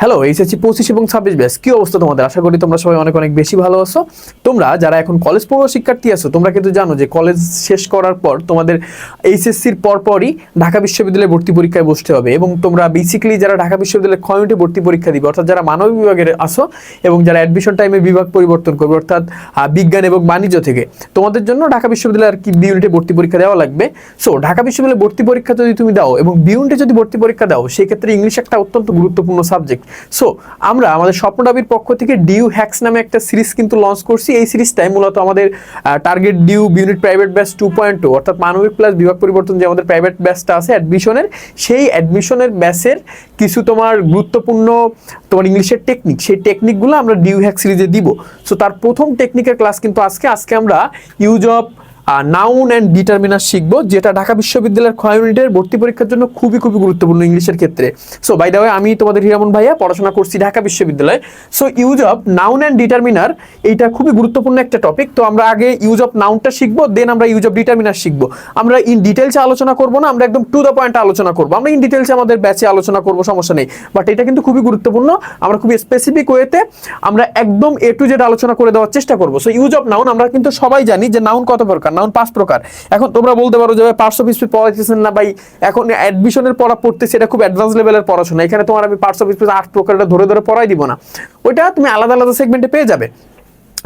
Hello HSC পঁচিশ এবং ছাব্বিশ ব্যাস, কি অবস্থা তোমাদের? আশা করি তোমরা সবাই অনেক অনেক বেশি ভালো আছো। তোমরা যারা এখন কলেজ পড়ুয়া শিক্ষার্থী আছো, তোমরা কিন্তু জানো যে কলেজ শেষ করার পর তোমাদের এইচএসসির পরপরই ঢাকা বিশ্ববিদ্যালয়ে ভর্তি পরীক্ষায় বসতে হবে এবং তোমরা বেসিক্যালি যারা ঢাকা বিশ্ববিদ্যালয়ের কমিউনিটি ভর্তি পরীক্ষা দিবে, অর্থাৎ যারা মানবিক বিভাগের আসো এবং যারা অ্যাডমিশন টাইমে বিভাগ পরিবর্তন করবে, অর্থাৎ বিজ্ঞান এবং বাণিজ্য থেকে, তোমাদের জন্য ঢাকা বিশ্ববিদ্যালয়ের কি বি ইউনিটে ভর্তি পরীক্ষা দেওয়া লাগবে। সো ঢাকা বিশ্ববিদ্যালয়ে ভর্তি পরীক্ষা যদি তুমি দাও এবং বি ইউনিটে যদি ভর্তি পরীক্ষা দাও, সেক্ষেত্রে ইংলিশ একটা অত্যন্ত গুরুত্বপূর্ণ সাবজেক্ট সো আমরা আমাদের স্বপ্নডাবির পক্ষ থেকে ডিউ হ্যাক্স নামে একটা সিরিজ কিন্তু লঞ্চ করছি। এই সিরিজটাই মূলত আমাদের target DU unit private batch two point two অর্থাৎ মানবিক প্লাস বিভাগ পরিবর্তন যে আমাদের প্রাইভেট ব্যাচটা আছে অ্যাডমিশনের সেই অ্যাডমিশনের ব্যাচের কিছু তোমার গুরুত্বপূর্ণ তোমার ইংলিশের টেকনিক সেই টেকনিকগুলো আমরা ডিউ হ্যাক সিরিজে দিব। সো তার প্রথম টেকনিকের ক্লাস কিন্তু আজকে আজকে আমরা use of noun and determiner শিখব, যেটা ঢাকা বিশ্ববিদ্যালয়ের ক্ষয় ইউনিটের ভর্তি পরীক্ষার জন্য খুবই খুবই গুরুত্বপূর্ণ ইংলিশের ক্ষেত্রে। সো বাই দ্য আমি তোমাদের হিরামন ভাইয়া পড়াশোনা করছি ঢাকা বিশ্ববিদ্যালয়ে। So use of noun and determiner এইটা খুবই গুরুত্বপূর্ণ একটা টপিক তো আমরা আগে ইউজ অফ নাউনটা শিখব দেন আমরা ইউজ অফ ডিটারমিনার শিখব। আমরা ইন ডিটেলসে আলোচনা করব না, আমরা একদম টু দ্য পয়েন্ট আলোচনা করব। আমরা ইন ডিটেলসে আমাদের ব্যাচে আলোচনা করব, সমস্যা নেই। বাট এটা কিন্তু খুবই গুরুত্বপূর্ণ, আমরা খুবই স্পেসিফিক ওয়েতে আমরা একদম এ টু জেড আলোচনা করে দেওয়ার চেষ্টা করব। সো ইউজ অফ নাউন আমরা কিন্তু সবাই জানি যে নাউন কত প্রকার। নাউন পাঁচ প্রকার। এখন তোমরা বলতে পারো যে পার্টস অফ স্পিচ পড়াইতেছেন না, ভাই, এখন অ্যাডমিশনের পড়া পড়তেছে, এটা খুব অ্যাডভান্স লেভেলের পড়াশোনা। এখানে তোমার আমি পার্টস অফ স্পিচ আট প্রকারটা ধরে ধরে পড়াই দিব না। ওইটা তুমি আলাদা আলাদা সেগমেন্টে পেয়ে যাবে।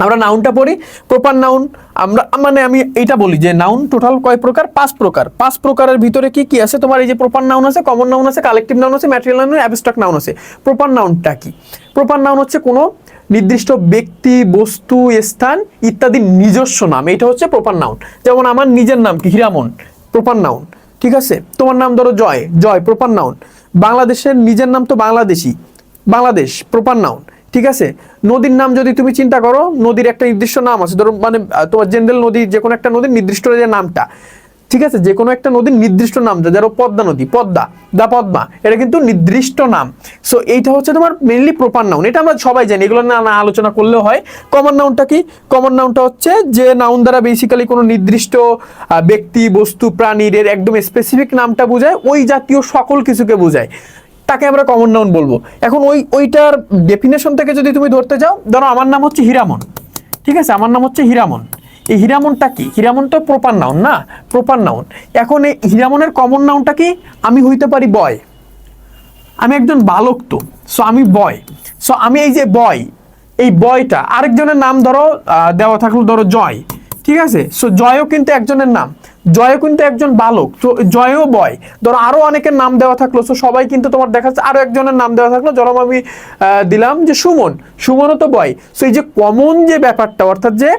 আমরা নাউনটা পড়ি প্রপার নাউন আমরা মানে আমি এটা বলি যে নাউন টোটাল কয় প্রকার? পাঁচ প্রকার। পাঁচ প্রকারের ভিতরে কি কি আছে? তোমার এই যে প্রপার নাউন আছে কমন নাউন আছে কালেকটিভ নাউন আছে ম্যাটেরিয়াল নাউন অ্যাবস্ট্রাক্ট নাউন আছে। প্রপার নাউনটা কি? প্রপার নাউন হচ্ছে কোনো নির্দিষ্ট ব্যক্তি, বস্তু, স্থান ইত্যাদি নিজস্ব নাম। এটা হচ্ছে প্রপার নাউন যেমন আমার নিজের নাম কি? হীরামন। প্রপার নাউন ঠিক আছে? তোমার নাম ধরো জয়। জয় প্রপার নাউন বাংলাদেশের নিজের নাম তো বাংলাদেশি বাংলাদেশ প্রপার নাউন ঠিক আছে? নদীর নাম যদি তুমি চিন্তা করো, নদীর একটা নির্দিষ্ট নাম আছে। ধরো মানে তোমার জেনারেল নদী যে কোনো একটা নদীর নির্দিষ্ট যে নামটা। ঠিক আছে? যে কোনো একটা নদীর নির্দিষ্ট নাম ধরো পদ্মা নদী, পদ্মা, দা পদ্মা, এটা কিন্তু নির্দিষ্ট নাম। সো এইটা হচ্ছে তোমার মেনলি প্রপার নাউন এটা আমরা সবাই জানি, এগুলো না না আলোচনা করলেও হয়। কমন নাউনটা কি? কমন নাউনটা হচ্ছে যে নাউন দ্বারা বেসিক্যালি কোনো নির্দিষ্ট ব্যক্তি, বস্তু প্রাণীর এর একদম স্পেসিফিক নামটা বোঝায়, ওই জাতীয় সকল কিছুকে বোঝায়। তাকে আমরা কমন নাউন বলব। এখন ওই, ওইটার ডেফিনেশন থেকে যদি তুমি ধরতে যাও ধরো আমার নাম হচ্ছে হীরামন। ঠিক আছে? আমার নাম হচ্ছে হীরামন। এই হিরামনটা কি? হিরামন তো প্রপার নাউন না? প্রপার নাউন এখন এই হিরামনের কমন নাউনটা কি? আমি হইতে পারি বয়। আমি একজন বালক তো সো আমি বয়। সো আমি এই যে বয়, এই বয়টা, আরেকজনের নাম ধরো দেওয়া থাকল ধরো জয়। ঠিক আছে? সো জয়ও কিন্তু একজনের নাম। জয়ও কিন্তু একজন বালক। তো, জয়ও বয়। ধরো, আরও অনেকের নাম দেওয়া থাকল। সো সবাই কিন্তু তোমার দেখা যাচ্ছে আরও একজনের নাম দেওয়া থাকল। যেরকম আমি দিলাম যে সুমন। সুমনও তো বয়। সো এই যে কমন যে ব্যাপারটা, অর্থাৎ যে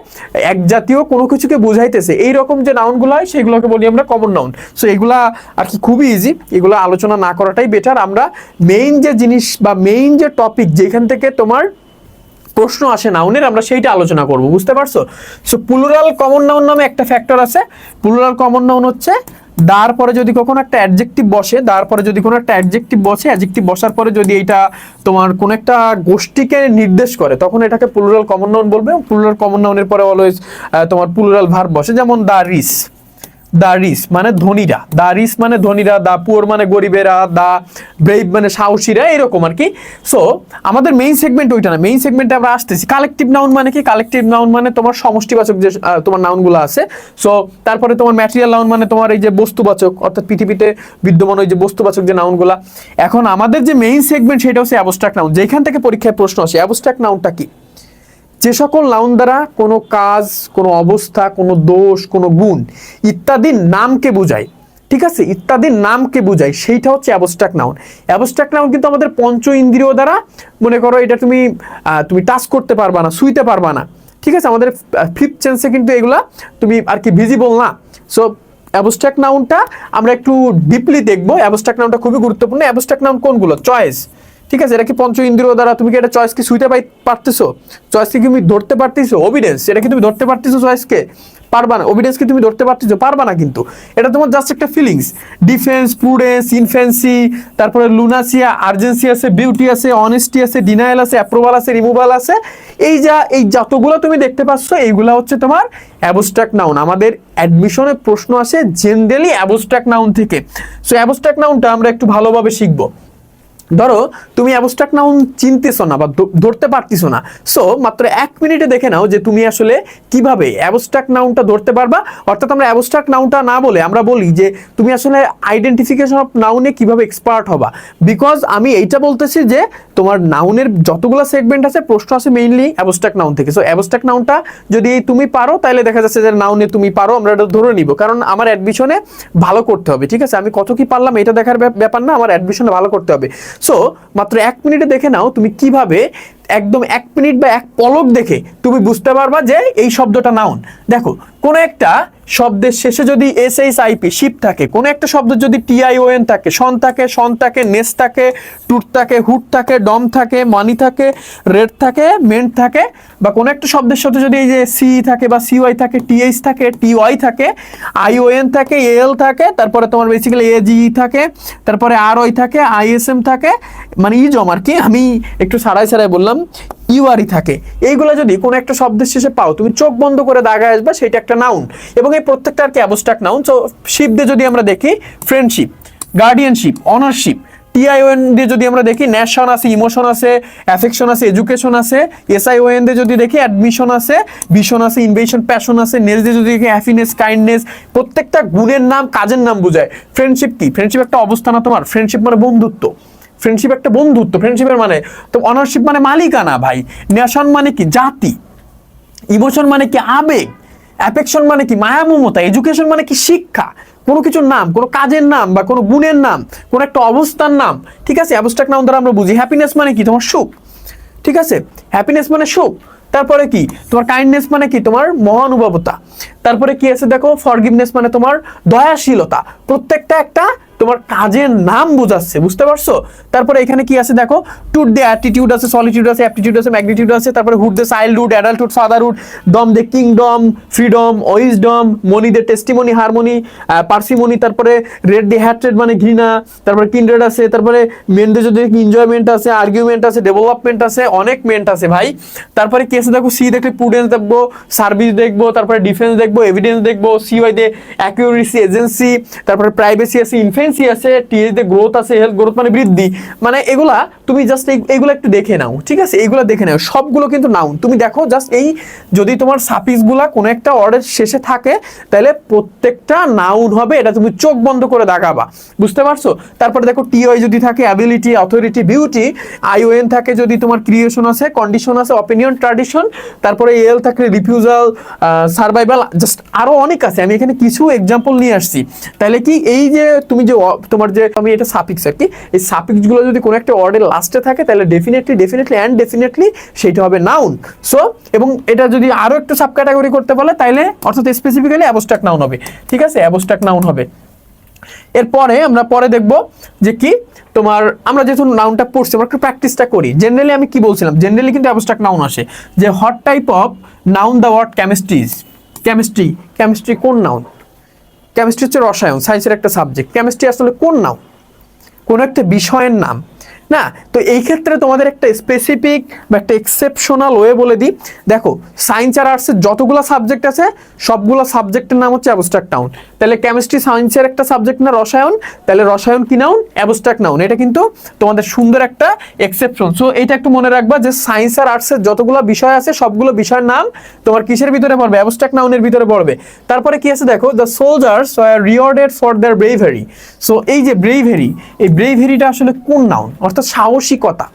এক জাতীয় কোনো কিছুকে বুঝাইতেছে এই রকম যে নাউনগুলো হয়, সেগুলোকে বলি আমরা কমন নাউন সো এগুলা আর কি খুবই ইজি এগুলো আলোচনা না করাটাই বেটার আমরা মেইন যে জিনিস বা মেইন যে টপিক যেখান থেকে তোমার প্রশ্ন আসে নাউনের, আমরা সেইটা আলোচনা করব, বুঝতে পারছ? সো প্লুরাল কমন নাউন নামে একটা ফ্যাক্টর আছে। প্লুরাল কমন নাউন হচ্ছে দার পরে যদি কখনো একটা অ্যাডজেক্টিভ বসে দার পরে যদি কোনো একটা অ্যাডজেক্টিভ বসে অ্যাডজেক্টিভ বসার পরে যদি এইটা তোমার কোন একটা গোষ্ঠীকে নির্দেশ করে, তখন এটাকে প্লুরাল কমন নাউন বলবে প্লুরাল কমন নাউনের পরে অলওয়েজ তোমার প্লুরাল ভার্ব বসে। যেমন দা রিস। দা রিস মানে ধনীরা। দা রিস মানে ধনীরা, দা পুয়ার মানে গরিবেরা, দা ব্রেভ মানে সাহসীরা, এরকম আর কি। সো আমাদের মেইন সেগমেন্ট ওইটা না। মেইন সেগমেন্টে আমরা আসতেছি। কালেকটিভ নাউন মানে কি? কালেকটিভ নাউন মানে তোমার সমষ্টিবাচক যে তোমার নাউনগুলো আছে। সো তারপরে তোমার ম্যাটেরিয়াল নাউন মানে তোমার এই যে বস্তুবাচক, অর্থাৎ পৃথিবীতে বিদ্যমান ওই যে বস্তুবাচক যে নাউনগুলা এখন আমাদের যে মেইন সেগমেন্ট সেটা হচ্ছে অ্যাবস্ট্রাক্ট নাউন যেখান থেকে পরীক্ষায় প্রশ্ন আসে অ্যাবস্ট্রাক্ট নাউনটা কি? যে সকল নাউন দ্বারা কোনো কাজ, কোনো অবস্থা, কোনো দোষ, কোনো গুণ ইত্যাদির নামকে বোঝায়, ঠিক আছে? ইত্যাদির নামকে বোঝায়, সেইটা হচ্ছে অ্যাবস্ট্রাক্ট নাউন অ্যাবস্ট্রাক্ট নাউন কিন্তু আমাদের পঞ্চ ইন্দ্রিয় দ্বারা, মনে করো এটা তুমি তুমি টাচ করতে পারবা না, শুইতে পারবা না, ঠিক আছে? আমাদের ফিফথ চেন্সে কিন্তু এগুলা তুমি আর কি ভিজিবল না। সো অ্যাবস্ট্রাক্ট নাউনটা আমরা একটু ডিপলি দেখব। অ্যাবস্ট্রাক্ট নাউনটা খুবই গুরুত্বপূর্ণ। অ্যাবস্ট্রাক্ট নাউন কোনগুলো? চয়েস ঠিক আছে, এটা কি পঞ্চ ইন্দ্রিয় দ্বারা তুমি কি এটা চয়েসকে শুইতে পাই পারতেছো? চয়েসকে তুমি ধরতে পারতেছো? অভিডেন্স এটা কি তুমি ধরতে পারতেছো চয়েসকে পারবা না। অভিডেন্স কি তুমি ধরতে পারতেছো, পারবা না কিন্তু। এটা তোমার জাস্ট একটা ফিলিংস ডিফেন্স প্রুডেন্স ইনফেন্সি তারপরে লুনাসিয়া আর্জেন্সি আছে বিউটি আছে অনেস্টি আছে ডিনায়াল আছে অ্যাপ্রুভাল আছে রিমুভাল আছে। এই যা, এই যতগুলো তুমি দেখতে পাচ্ছ, এইগুলো হচ্ছে তোমার অ্যাবস্ট্রাক্ট নাউন আমাদের অ্যাডমিশনে প্রশ্ন আসে জেনারেলি অ্যাবস্ট্রাক্ট নাউন থেকে। সো অ্যাবস্ট্রাক্ট নাউনটা আমরা একটু ভালোভাবে শিখব। ধরো, তুমি অ্যাবস্ট্রাক্ট নাউন চিনতেছো না বা ধরতে পারতেছো না। সো মাত্র এক মিনিটে দেখে নাও যে তুমি আসলে কীভাবে অ্যাবস্ট্রাক্ট নাউনটা ধরতে পারবা। অর্থাৎ আমরা অ্যাবস্ট্রাক্ট নাউনটা না বলে আমরা বলি যে তুমি আসলে আইডেন্টিফিকেশন অফ নাউনে কীভাবে এক্সপার্ট হবা। বিকজ আমি এইটা বলতেছি যে তোমার নাউনের যতগুলো সেগমেন্ট আছে, প্রশ্ন আছে মেইনলি অ্যাবস্ট্রাক্ট নাউন থেকে। সো অ্যাবস্ট্রাক্ট নাউনটা যদি তুমি পারো তাহলে দেখা যাচ্ছে যে নাউনে তুমি পারো, আমরা এটা ধরে নিব। কারণ আমার অ্যাডমিশনে ভালো করতে হবে, ঠিক আছে? আমি কত কি পারলাম, এটা দেখার ব্যাপ- ব্যাপার না, আমার অ্যাডমিশনে ভালো করতে হবে। সো মাত্র এক মিনিটে দেখে নাও তুমি কীভাবে একদম এক মিনিট বা এক পলক দেখে তুমি বুঝতে পারবা যে এই শব্দটা নাউন দেখো, কোনো একটা শব্দের শেষে যদি এস এইচ আইপি শিপ থাকে, কোনো একটা শব্দ যদি টিআইওএন থাকে সন থাকে সন থাকে নেস থাকে টুট থাকে হুট থাকে ডম থাকে মানি থাকে রেড থাকে মেন্ট থাকে, বা কোনো একটা শব্দের সাথে যদি এই যে সি থাকে বা সিওয়াই থাকে টিএইচ থাকে টিওয়াই থাকে আইওএন থাকে এল থাকে, তারপরে তোমার বেসিক্যালি এজি থাকে, তারপরে আর ওই থাকে আইএসএম থাকে মানে ইজম আর কি, আমি একটু সারাই সারাই বললাম ইউআরই থাকে। এইগুলো যদি কোনো একটা শব্দের শেষে পাও, তুমি চোখ বন্ধ করে দাগায় আসবা সেটা একটা নাউন এবং এই প্রত্যেকটা আর কি অ্যাবস্ট্রাক্ট নাউন সো শিপ দিয়ে যদি আমরা দেখি ফ্রেন্ডশিপ গার্ডিয়ানশিপ অনারশিপ টিআইওএন দিয়ে যদি আমরা দেখি ন্যাশন আছে ইমোশন আছে অ্যাফেকশন আছে এডুকেশন আছে এসআইওএন দিয়ে যদি দেখি অ্যাডমিশন আছে ভিশন আছে ইনভেশন প্যাশন আছে নেস দিয়ে যদি দেখি হ্যাপিনেস কাইন্ডনেস প্রত্যেকটা গুণের নাম, কাজের নাম বোঝায়। ফ্রেন্ডশিপ কি? ফ্রেন্ডশিপ একটা অবস্থান না তোমার। ফ্রেন্ডশিপ মানে বন্ধুত্ব। ফ্রেন্ডশিপ একটা বন্ধুত্ব ফ্রেন্ডশিপের মানে তো অনারশিপ মানে মালিকানা ভাই। ন্যাশন মানে কি? জাতি। ইমোশন মানে কি? আবেগ। অ্যাফেকশন মানে কি? মায়া মমতা এডুকেশন মানে কি? শিক্ষা। কোনো কিছুর নাম, কোনো কাজের নাম বা কোনো গুণের নাম, কোনো একটা অবস্থার নাম। ঠিক আছে? অ্যাবস্ট্রাক্ট নাম দ্বারা আমরা বুঝি। হ্যাপিনেস মানে কি? তোমার সুখ। ঠিক আছে? হ্যাপিনেস মানে সুখ। তারপরে কি? তোমার কাইন্ডনেস মানে কি? তোমার মহানুভবতা। তারপরে কি আছে দেখো? ফরগিভনেস মানে তোমার দয়াশীলতা। প্রত্যেকটা একটা তোমার কাজের নাম বোঝাচ্ছে, বুঝতে পারছ? তারপরে এখানে কি আছে দেখো? টুট দে অ্যাটিটিউড আছে সলিটিউড আছে অ্যাপটিটিউড আছে ম্যাগনিটিউড আছে, তারপরে হুড দে চাইল্ডহুড অ্যাডাল্টহুড ফাদারহুড ডম দে কিংডম ফ্রিডম ওইজডম মনি দে টেস্টিমনি হারমোনি পার্সিমনি তারপরে রেড দে হ্যাট্রেড মানে ঘৃণা, তারপরে কিন্ড্রেড আছে, তারপরে মেনদে যদি এনজয়মেন্ট আছে আর্গুমেন্ট আছে ডেভেলপমেন্ট আছে, অনেক মেন্ট আছে ভাই। তারপরে কি আছে দেখো? সি দেখলে প্রুডেন্স দেখব সার্ভিস দেখব, তারপরে ডিফেন্স দেখব এভিডেন্স দেখব সি ওয়াই দে অ্যাকিউরেসি এজেন্সি তারপরে প্রাইভেসি আছে ইনফেন্সি আছে দে গ্রোথ আছে হেলথ গ্রোথ মানে বৃদ্ধি। মানে এগুলা তুমি জাস্ট এগুলো একটু দেখে নাও, ঠিক আছে? এইগুলো দেখে নাও। সবগুলো কিন্তু নাউন তুমি দেখো জাস্ট এই যদি তোমার সাপিসগুলা কোনো একটা অর্ডার শেষে থাকে, তাহলে প্রত্যেকটা নাউন হবে, এটা তুমি চোখ বন্ধ করে দেখাবা। বুঝতে পারছ? তারপরে দেখো টিওয়াই যদি থাকে অ্যাবিলিটি অথরিটি বিউটি আইওএন থাকে যদি তোমার ক্রিয়েশন আছে কন্ডিশন আছে অপিনিয়ন ট্র্যাডিশন তারপরে এল থাকে রিফিউজাল সার্ভাইভাল জাস্ট আরও অনেক আছে। আমি এখানে কিছু এক্সাম্পল নিয়ে আসছি। তাহলে কি এই যে তুমি যে তোমার যে আমি এটা সাপিক্স আর কি, এই সাপিক্সগুলো যদি কোনো একটা ওয়ার্ডের লাস্টে থাকে, তাহলে ডেফিনেটলি ডেফিনেটলি অ্যান্ড ডেফিনেটলি সেটা হবে নাউন সো এবং এটা যদি আরও একটু সাব ক্যাটাগরি করতে পারলে তাহলে অর্থাৎ স্পেসিফিক্যালি অ্যাবস্ট্রাক্ট নাউন হবে। ঠিক আছে? অ্যাবস্ট্রাক্ট নাউন হবে। এরপরে আমরা পরে দেখব যে কি, তোমার আমরা যেহেতু নাউনটা পড়ছি, আমরা একটু প্র্যাকটিসটা করি। জেনারেলি আমি কি বলছিলাম? জেনারেলি কিন্তু অ্যাবস্ট্রাক্ট নাউন আসে। যে what type of noun the word chemistries chemistry chemistry কোন নাউন কেমিস্ট্রি হচ্ছে রসায়ন সায়েন্সের একটা সাবজেক্ট কেমিস্ট্রি আসলে কোন নাম? কোনো একটা বিষয়ের নাম। না, তো এই ক্ষেত্রে তোমাদের একটা স্পেসিফিক বা একটা এক্সেপশনাল ওয়ে বলে দিই। দেখো সায়েন্স আর আর্টসের যতগুলো সাবজেক্ট আছে, সবগুলো সাবজেক্টের নাম হচ্ছে অ্যাবস্ট্রাক্ট নাউন তাহলে কেমিস্ট্রি সায়েন্সের একটা সাবজেক্ট না, রসায়ন। তাহলে রসায়ন কি নাউন অ্যাবস্ট্রাক্ট নাউন এটা কিন্তু তোমাদের সুন্দর একটা এক্সেপশন সো এটা একটু মনে রাখবা যে সায়েন্স আর আর্টসের যতগুলো বিষয় আছে, সবগুলো বিষয়ের নাম তোমার কিসের ভিতরে পড়বে? অ্যাবস্ট্রাক্ট নাউনের ভিতরে পড়বে। তারপরে কি আছে দেখো? The soldiers are rewarded for their bravery so এই যে ব্রেভেরি এই ব্রেভেরিটা আসলে কোন নাউন অর্থাৎ সাহসিকতা।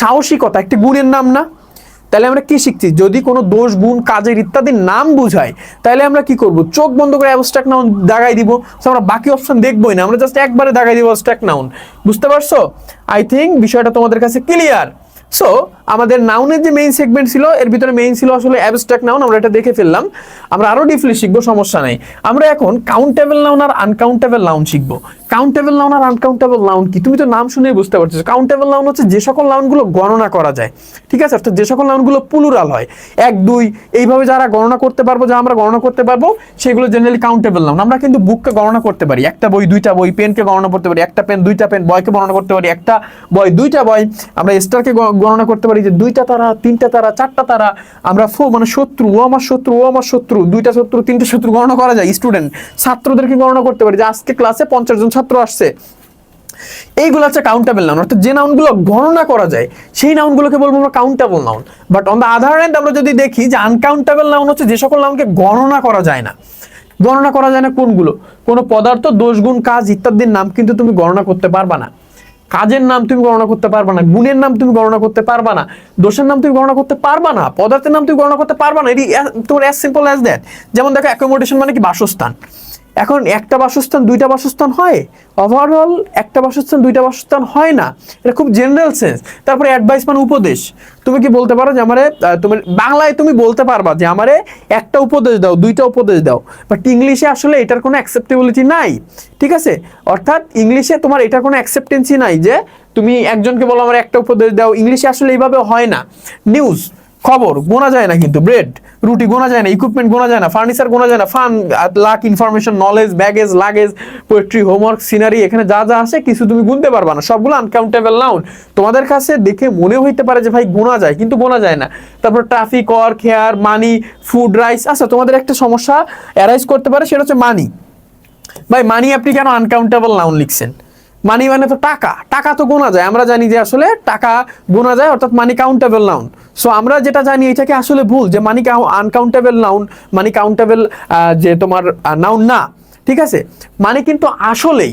সাহসিকতা একটি গুণের নাম না। তাহলে আমরা কি শিখছি? যদি কোনো দোষ, গুণ, কাজের ইত্যাদির নাম বুঝায়, তাহলে আমরা কি করব? চোখ বন্ধ করে অ্যাবস্ট্রাক্ট নাউন দাগাই দিব। So আমরা বাকি অপশন দেখবোই না। আমরা জাস্ট একবারে দাগাই দিব অ্যাবস্ট্রাক্ট নাউন বুঝতে পারছ? আই থিঙ্ক বিষয়টা তোমাদের কাছে ক্লিয়ার সো আমাদের নাউনের যে মেইন সেগমেন্ট ছিল, এর ভিতরে মেইন ছিল আসলে অ্যাবস্ট্রাক্ট নাউন আমরা এটা দেখে ফেললাম। আমরা আরও ডিপলি শিখব, সমস্যা নেই। আমরা এখন কাউন্টেবল নাউন আর আনকাউন্টেবল নাউন শিখব। কাউন্টেবল নাউন আর আনকাউন্টেবল নাউন কি? তুমি তো নাম শুনেই বুঝতে পারছ কাউন্টেবল নাউন হচ্ছে যে সকল নাউনগুলো গণনা করা যায়। ঠিক আছে? অর্থাৎ যে সকল নাউনগুলো প্লুরাল হয়। এক, দুই, এইভাবে যারা গণনা করতে পারব, যা আমরা গণনা করতে পারব, সেগুলো জেনারেলি কাউন্টেবল নাউন আমরা কিন্তু বুককে গণনা করতে পারি। একটা বই, দুইটা বই পেনকে গণনা করতে পারি। একটা পেন দুইটা পেন বয়কে গণনা করতে পারি। একটা বই দুইটা বই আমরা স্টারকে গণনা করতে পারি যে দুইটা তারা, তিনটা তারা, চারটা তারা। আমরা ফো মানে শত্রু, ও আমার শত্রু, ও আমার শত্রু, দুইটা শত্রু, তিনটা শত্রু গণনা করা যায়। স্টুডেন্ট ছাত্রদেরকে গণনা করতে পারি যে আজকে ক্লাসে পঞ্চাশ জন ছাত্র আসছে। এইগুলো হচ্ছে কাউন্টেবল নাউন অর্থাৎ যে নাউনগুলো গণনা করা যায়, সেই নাউনগুলোকে বলব আমরা countable noun but on the other hand আমরা যদি দেখি যে আনকাউন্টেবল নাউন হচ্ছে যে সকল নাউনকে গণনা করা যায় না। গণনা করা যায় না কোনগুলো? কোনো পদার্থ, দোষ, গুণ, কাজ ইত্যাদির নাম কিন্তু তুমি গণনা করতে পারবা না। কাজের নাম তুমি গণনা করতে পারবা না, গুণের নাম তুমি গণনা করতে পারবা না, দোষের নাম তুমি গণনা করতে পারবা না, পদার্থের নাম তুমি গণনা করতে পারবা না। এটি তোমার অ্যাজ সিম্পল অ্যাজ দ্যাট যেমন দেখো অ্যাকোমোডেশন মানে কি? বাসস্থান। এখন একটা বাসস্থান দুইটা বাসস্থান হয়? ওভারঅল একটা বাসস্থান দুইটা বাসস্থান হয় না। এটা খুব জেনারেল সেন্স তারপরে অ্যাডভাইস মানে উপদেশ। তুমি কি বলতে পারো যে আমারে আহ, তুমি বাংলায় তুমি বলতে পারবা যে আমারে একটা উপদেশ দাও দুইটা উপদেশ দাও। বাট ইংলিশে আসলে এটার কোনো অ্যাকসেপ্টেবিলিটি নাই। ঠিক আছে? অর্থাৎ ইংলিশে তোমার এটার কোনো অ্যাকসেপ্টেন্সি নাই যে তুমি একজনকে বলো আমার একটা উপদেশ দাও। ইংলিশে আসলে এইভাবে হয় না। নিউজ খবর গোনা যায় না কিন্তু ব্রেড রুটি গোনা যায় না ইকুইপমেন্ট গোনা যায় না ফার্নিচার গোনা যায় না fun luck information knowledge baggage luggage poetry homework scenery এখানে যা যা আসে কিছু তুমি গুনতে পারবা না, সবগুলো আনকাউন্টেবল নাউন তোমাদের কাছে দেখে মনে হইতে পারে যে ভাই গোনা যায়, কিন্তু গোনা যায় না। তারপর traffic or খেয়ার money food rice আচ্ছা তোমাদের একটা সমস্যা অ্যারাইজ করতে পারে, সেটা হচ্ছে মানি ভাই মানি আপনি কেন আনকাউন্টেবল নাউন লিখছেন? মানি মানে তো টাকা। টাকা তো গোনা যায়। আমরা জানি যে আসলে টাকা গোনা যায়, অর্থাৎ মানি কাউন্টেবল নাউন সো আমরা যেটা জানি এটাকে আসলে ভুল? যে money uncountable noun money countable যে তোমার নাউন না। ঠিক আছে? মানে কিন্তু আসলেই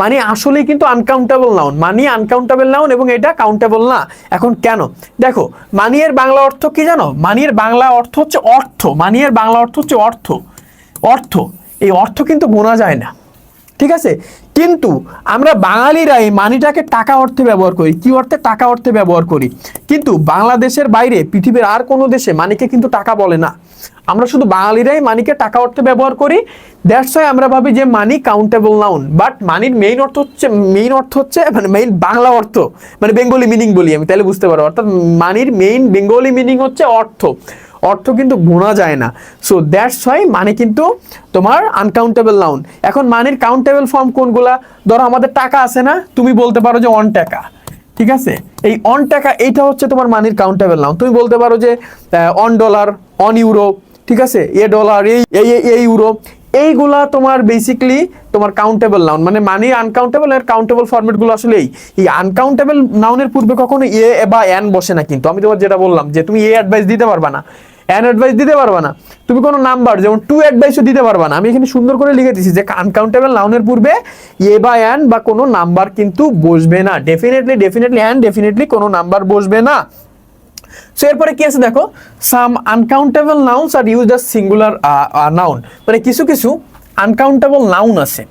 মানে আসলেই কিন্তু uncountable noun money uncountable noun এবং এটা কাউন্টেবল না। এখন কেন? দেখো মানি এর বাংলা অর্থ কি জানো? মানি এর বাংলা অর্থ হচ্ছে অর্থ। মানি এর বাংলা অর্থ হচ্ছে অর্থ। অর্থ। এই অর্থ কিন্তু গোনা যায় না। ঠিক আছে? কিন্তু আমরা বাঙালিরা এই মানিটাকে টাকা অর্থে ব্যবহার করি। কি অর্থে? টাকা অর্থে ব্যবহার করি। কিন্তু বাংলাদেশের বাইরে, পৃথিবীর আর কোনো দেশে মানিকে কিন্তু টাকা বলে না। আমরা শুধু বাঙালিরাই মানিকে টাকা অর্থে ব্যবহার করি। দ্যাটস আমরা ভাবি যে মানি কাউন্টেবল নাউন বাট মানির মেইন অর্থ হচ্ছে মেইন অর্থ হচ্ছে মানে মেইন বাংলা অর্থ। মানে বেঙ্গলি মিনিং বলি আমি, তাহলে বুঝতে পারব অর্থাৎ মানির মেইন বেঙ্গলি মিনিং হচ্ছে অর্থ। অর্থ কিন্তু গোনা যায় না। সো দ্যাটস ওয়াই মানে কিন্তু তোমার আনকাউন্টেবল নাউন এখন মানির কাউন্টেবল ফর্ম কোনগুলা? ধরো আমাদের টাকা আছে না, তুমি বলতে পারো যে অন টাকা। ঠিক আছে? এই অন টাকা, এইটা হচ্ছে তোমার মানির কাউন্টেবল নাউন তুমি বলতে পারো যে অন ডলার অন ইউরো ঠিক আছে? এ ডলার এই এই ইউরো এইগুলা তোমার বেসিকলি তোমার কাউন্টেবল নাউন মানে মানি আনকাউন্টেবল এর কাউন্টেবল ফরম্যাটগুলো আসলে এই। এই আনকাউন্টেবল নাউনের পূর্বে কখনো এ বা এন বসে না কিন্তু। আমি তোমার যেটা বললাম যে, তুমি এ অ্যাডভাইস দিতে পারবা না। এন অ্যাডভাইস দিতে পারবা না। তুমি কোনো নাম্বার যেমন টু অ্যাডভাইসও দিতে পারবা না। আমি এখানে সুন্দর করে লিখে দিচ্ছি যে আনকাউন্টেবল নাউনের পূর্বে এ বা অ্যান বা কোনো নাম্বার কিন্তু বসবে না। ডেফিনেটলি ডেফিনেটলি অ্যান্ড ডেফিনেটলি কোনো নাম্বার বসবে না। সো এরপরে কি আছে দেখো? Some uncountable nouns are use as singular noun মানে কিছু কিছু আনকাউন্টেবল নাউন আছে।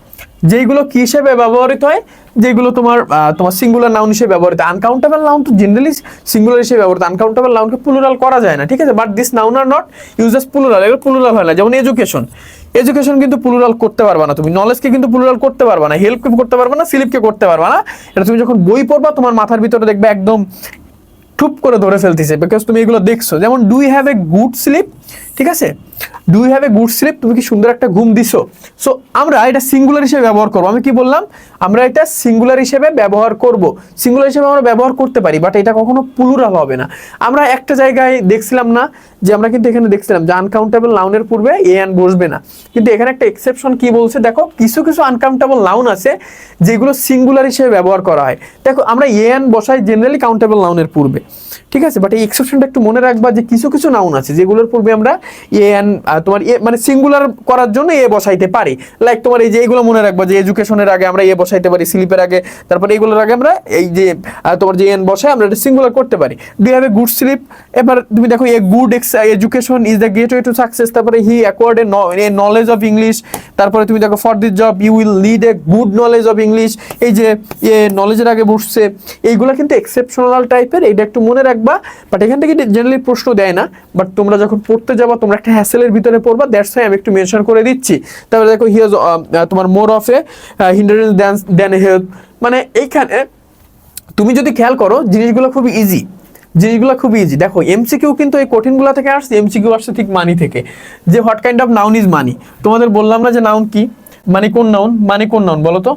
যেগুলো কি হিসেবে ব্যবহৃত হয়? যেগুলো তোমার তোমার সিঙ্গুলার নাউন হিসেবে ব্যবহৃত আনকাউন্টেবল নাউন তো জেনারেলি সিঙ্গুলার হিসেবে ব্যবহৃত আনকাউন্টেবল নাউনকে প্লুরাল করা যায় না, ঠিক আছে? But this noun are not use as plural এগুলো প্লুরাল হয় না। যেমন এডুকেশন এডুকেশন কিন্তু প্লুরাল করতে পারবা না তুমি। নলেজকে কিন্তু প্লুরাল করতে পারবা না। হেল্পকে করতে পারবা না স্লিপকে করতে পারবা না। এটা তুমি যখন বই পড়বা, তোমার মাথার ভিতরে দেখবে একদম ঠুপ করে ধরে ফেলতেছে। বিকজ তুমি এগুলো দেখছ। যেমন do have a good sleep ঠিক আছে? Do you have a good sleep তুমি কি সুন্দর একটা ঘুম দিছো? সো আমরা এটা সিঙ্গুলার হিসেবে ব্যবহার করব। আমি কি বললাম? আমরা এটা সিঙ্গুলার হিসেবে ব্যবহার করব। সিঙ্গুলার হিসেবে আমরা ব্যবহার করতে পারি বাট এটা কখনো প্লুরাল হবে না। আমরা একটা জায়গায় দেখছিলাম না যে আমরা কিন্তু এখানে দেখছিলাম যে আনকাউন্টেবল নাউনের পূর্বে এ অ্যান বসবে না। কিন্তু এখানে একটা এক্সেপশন কি বলছে? দেখো, কিছু কিছু আনকাউন্টেবল নাউন আছে যেগুলো সিঙ্গুলার হিসেবে ব্যবহার করা হয়। দেখো, আমরা এ অ্যান বসাই জেনারেলি কাউন্টেবল নাউনের পূর্বে। ঠিক আছে? বাট এই এক্সেপশনটা একটু মনে রাখবা যে কিছু কিছু নাউন আছে যেগুলোর পূর্বে আমরা এ অ্যান তোমার এ মানে সিঙ্গুলার করার জন্য এ বসাইতে পারি। লাইক তোমার এই যে এগুলো মনে রাখবা যে এডুকেশনের আগে আমরা এ বসাইতে পারি স্লিপের আগে, তারপরে এগুলোর আগে আমরা এই যে তোমার যে এন বসাই আমরা এটা সিঙ্গুলার করতে পারি। Do have a good sleep এবার তুমি দেখো a good education is the gateway to success তারপরে he acquired a knowledge of English তারপরে তুমি দেখো for this job you will lead a good knowledge of English এই যে এ নলেজের আগে বসছে। এইগুলো কিন্তু এক্সেপশনাল টাইপের এইটা একটু মনে রাখবা। বাট এখান থেকে জেনারেলি প্রশ্ন দেয় না। বাট তোমরা যখন পড়তে যাবা, তোমরা একটা হ্যাসেলের ভিতরে পড়বা দ্যাটস আমি একটু মেনশন করে দিচ্ছি। তারপরে দেখো হিয়াজ তোমার মোর অফ এ হিন্ডারেন্স ড্যান্স দেন হেল্প মানে এইখানে তুমি যদি খেয়াল করো, জিনিসগুলো খুব ইজি জিনিসগুলো খুব ইজি দেখো এমসিকিউ কিন্তু এই কঠিনগুলো থেকে আসছে এমসিকিউ আসছে ঠিক মানি থেকে। যে what kind of noun is money তোমাদের বললাম না যে নাউন কি? মানে কোন নাউন মানে কোন নাউন বলো তো?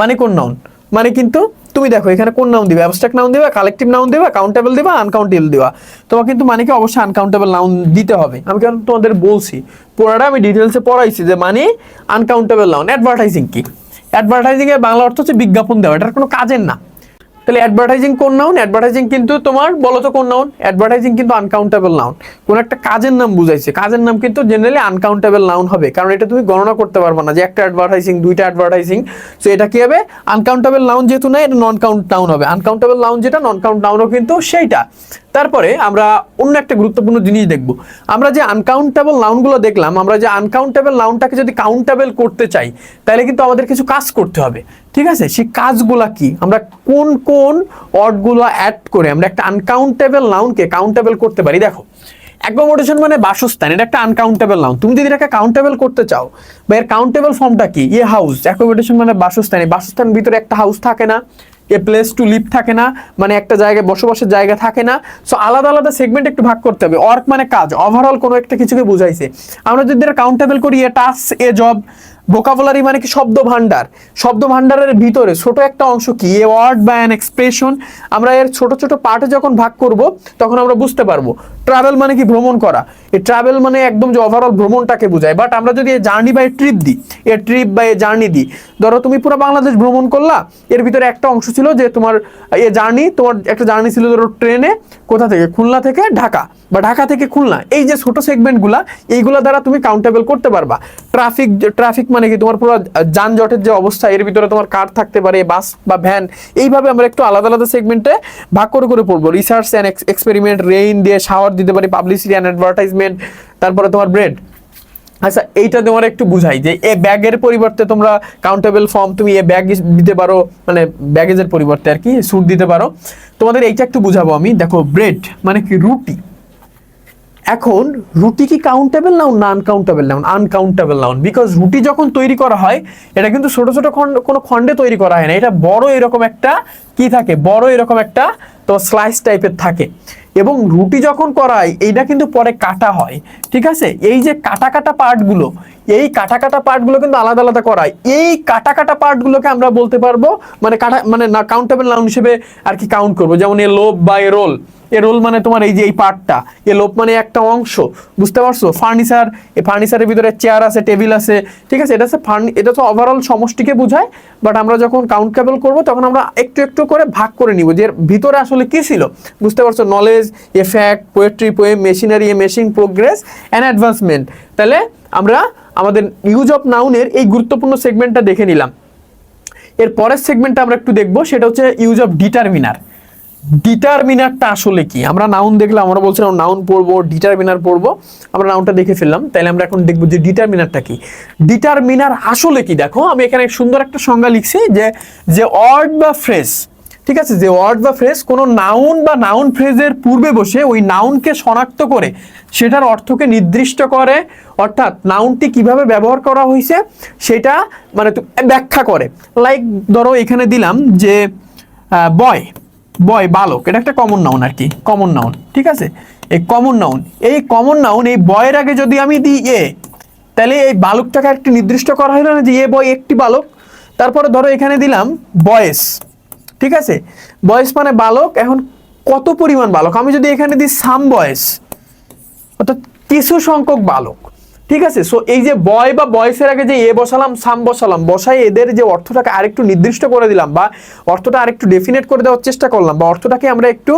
মানে কোন নাউন মানে কিন্তু তুমি দেখো, এখানে কোন নাউন দিবে? অ্যাবস্ট্রাক্ট নাম দিবা কালেকটিভ নাম দিবা কাউন্টেবল দিবা আনকাউন্টেবল দিবা। তোমার কিন্তু মানে কি? অবশ্যই আনকাউন্টেবল নাউন দিতে হবে। আমি কারণ তোমাদের বলছি পড়াটা আমি ডিটেলসে পড়াইছি যে মানে আনকাউন্টেবল নাউন অ্যাডভার্টাইজিং কি? অ্যাডভার্টাইজিং এর বাংলা অর্থ হচ্ছে বিজ্ঞাপন দেওয়া। এটার কোনো কাজের না। তাহলে অ্যাডভার্টাইজিং কোন নাউন অ্যাডভার্টাইজিং কিন্তু তোমার, বলো তো কোন নাউন অ্যাডভার্টাইজিং কিন্তু আনকাউন্টেবল নাউন কোন একটা কাজের নাম বুঝাইছে। কাজের নাম কিন্তু জেনারেলি আনকাউন্টেবল নাউন হবে। কারণ এটা তুমি গণনা করতে পারবে না যে একটা অ্যাডভার্টাইজিং দুইটা অ্যাডভার্টাইজিং সো এটা কি হবে? আনকাউন্টেবল নাউন যেহেতু না এটা নন কাউন্ট নাউন হবে। আনকাউন্টেবল নাউন যেটা নন কাউন্ট নাউনও কিন্তু সেইটা। তারপরে আমরা অন্য একটা গুরুত্বপূর্ণ জিনিস দেখব। আমরা যে আনকাউন্টেবল নাউনগুলো দেখলাম, আমরা যে আনকাউন্টেবল নাউনটাকে যদি কাউন্টেবল করতে চাই, তাহলে কিন্তু আমাদের কিছু কাজ করতে হবে। ঠিক আছে? সেই কাজগুলা কি? আমরা কোন কোন ওয়ার্ডগুলো অ্যাড করে আমরা একটা আনকাউন্টেবল নাউনকে কাউন্টেবল করতে পারি? দেখো অ্যাকোমোডেশন মানে বাসস্থান, এটা একটা আনকাউন্টেবল নাউন তুমি যদি এটাকে কাউন্টেবল করতে চাও, বা এর কাউন্টেবল ফর্মটা কি? ইয়ে হাউস অ্যাকোমোডেশন মানে বাসস্থান। এই বাসস্থানের ভিতরে একটা হাউস থাকে না। এ প্লেস টু লিভ থাকে না মানে একটা জায়গায় বসবাসের জায়গা থাকে না। সো আলাদা আলাদা সেগমেন্ট একটু ভাগ করতে হবে। ওয়ার্ক মানে কাজ। ওভারঅল কোনো একটা কিছুকে বুঝাইছে। আমরা যদি কাউন্টেবল করি, a task a job vocabulary মানে কি শব্দ ভান্ডার শব্দ ভান্ডারের ভিতরে ছোট একটা অংশ কি? এ ওয়ার্ড বা অ্যান এক্সপ্রেশন আমরা এর ছোট ছোট পার্টে যখন ভাগ করব, তখন আমরা বুঝতে পারব। ট্রাভেল মানে কি ভ্রমণ করা? এই ট্রাভেল মানে একদম যে ওভারঅল ভ্রমণটাকে বোঝায়। বাট আমরা যদি এই জার্নি বা ট্রিপ দিই, এ ট্রিপ বা এ জার্নি দিই, ধরো তুমি পুরো বাংলাদেশ ভ্রমণ করলা, এর ভিতরে একটা অংশ ছিল যে তোমার এ জার্নি তোমার একটা জার্নি ছিল ধরো ট্রেনে কোথা থেকে? খুলনা থেকে ঢাকা। বা ঢাকা থেকে খুলনা। এই যে ছোট সেগমেন্টগুলা এইগুলা দ্বারা তুমি কাউন্টেবল করতে পারবা। ট্রাফিক ট্রাফিক মানে কি তোমার পুরো যানজটের যে অবস্থা, এর ভিতরে তোমার কার থাকতে পারে, বাস বা ভ্যান, এইভাবে আমরা একটু আলাদা আলাদা সেগমেন্টে ভাগ করে করে পড়ব। রিসার্চ অ্যান্ড এক্সপেরিমেন্ট রেইন দিয়ে শাওয়ার দিতে পারি পাবলিসিটি অ্যান্ড অ্যাডভার্টাইজমেন্ট তারপরে তোমার ব্রেড আচ্ছা এইটা তোমার একটু বুঝাই যে এ ব্যাগের পরিবর্তে তোমরা কাউন্টেবল ফর্ম তুমি এ ব্যাগ দিতে পারো মানে ব্যাগেজের পরিবর্তে আর কি স্যুট দিতে পারো। তোমাদের এইটা একটু বুঝাবো আমি। দেখো ব্রেড মানে কি? রুটি। এখন রুটি কি কাউন্টেবল নাউন না uncountable noun uncountable noun because রুটি যখন তৈরি করা হয়, এটা কিন্তু ছোট ছোট খণ্ড কোনো খণ্ডে তৈরি করা হয় না। এটা বড় এরকম একটা কি থাকে? বড় এরকম একটা তো স্লাইস টাইপের থাকে। এবং রুটি যখন করা হয় এইটা কিন্তু পরে কাটা হয়। ঠিক আছে? এই যে কাটা কাটা পার্টগুলো এই কাটা কাটা পার্টগুলো কিন্তু আলাদা আলাদা করা হয় এই কাটা কাটা পার্টগুলোকে আমরা বলতে পারব মানে কাটা মানে না কাউন্টেবল নাউন হিসেবে আর কি কাউন্ট করব। যেমন এ লোভ বা এ রোল। এ রোল মানে তোমার এই যে এই পার্টটা এ লোভ মানে একটা অংশ। বুঝতে পারছ? ফার্নিচার এই ফার্নিচারের ভিতরে চেয়ার আছে টেবিল আছে। ঠিক আছে? এটা হচ্ছে ফার্নি এটা তো ওভারঅল সমষ্টিকে বোঝায়। বাট আমরা যখন কাউন্ট কেবল করব, তখন আমরা একটু একটু করে ভাগ করে নিব যে ভিতরে আসলে কি ছিল? বুঝতে পারছ? Knowledge a fact poetry poem machinery a machine progress and advancement তাহলে আমরা আমাদের ইউজ অফ নাউনের এই গুরুত্বপূর্ণ সেগমেন্টটা দেখে নিলাম। এর পরের সেগমেন্টটা আমরা একটু দেখব, সেটা হচ্ছে ইউজ অফ ডিটারমিনার ডিটারমিনারটা আসলে কি? আমরা নাউন দেখলাম, আমরা বলছিলাম নাউন পড়ব ডিটারমিনার পড়ব। আমরা নাউনটা দেখে ফেললাম, তাহলে আমরা এখন দেখব যে ডিটারমিনারটা কি? ডিটারমিনার আসলে কি? দেখো, আমি এখানে সুন্দর একটা সংজ্ঞা লিখছি যে যে অর্ড বা ফ্রেজ ঠিক আছে, যে ওয়ার্ড বা ফ্রেজ কোনো নাউন বা নাউন ফ্রেজের পূর্বে বসে ওই নাউনকে শনাক্ত করে সেটার অর্থকে নির্দিষ্ট করে, অর্থাৎ নাউনটি কীভাবে ব্যবহার করা হয়েছে সেটা মানে ব্যাখ্যা করে। লাইক ধরো এখানে দিলাম যে বয় বয় বালক, এটা একটা কমন নাউন আর কি কমন নাউন ঠিক আছে? এই কমন নাউন এই কমন নাউন এই বয়ের আগে যদি আমি দিই এ, তাহলে এই বালকটাকে একটি নির্দিষ্ট করা হলো না যে এ বয় একটি বালক। তারপরে ধরো এখানে দিলাম বয়েস ঠিক আছে? বয়স মানে বালক, এখন কত পরিমাণ বালক? আমি যদি এখানে দিই সাম বয়স, অর্থাৎ কিছু সংখ্যক বালক। ঠিক আছে? সো এই যে বয় বা বয়সের আগে যে এ বসালাম, সাম বসালাম, বসাই এদের যে অর্থটাকে আরেকটু নির্দিষ্ট করে দিলাম বা অর্থটা আরেকটু ডেফিনেট করে দেওয়ার চেষ্টা করলাম বা অর্থটাকে আমরা একটু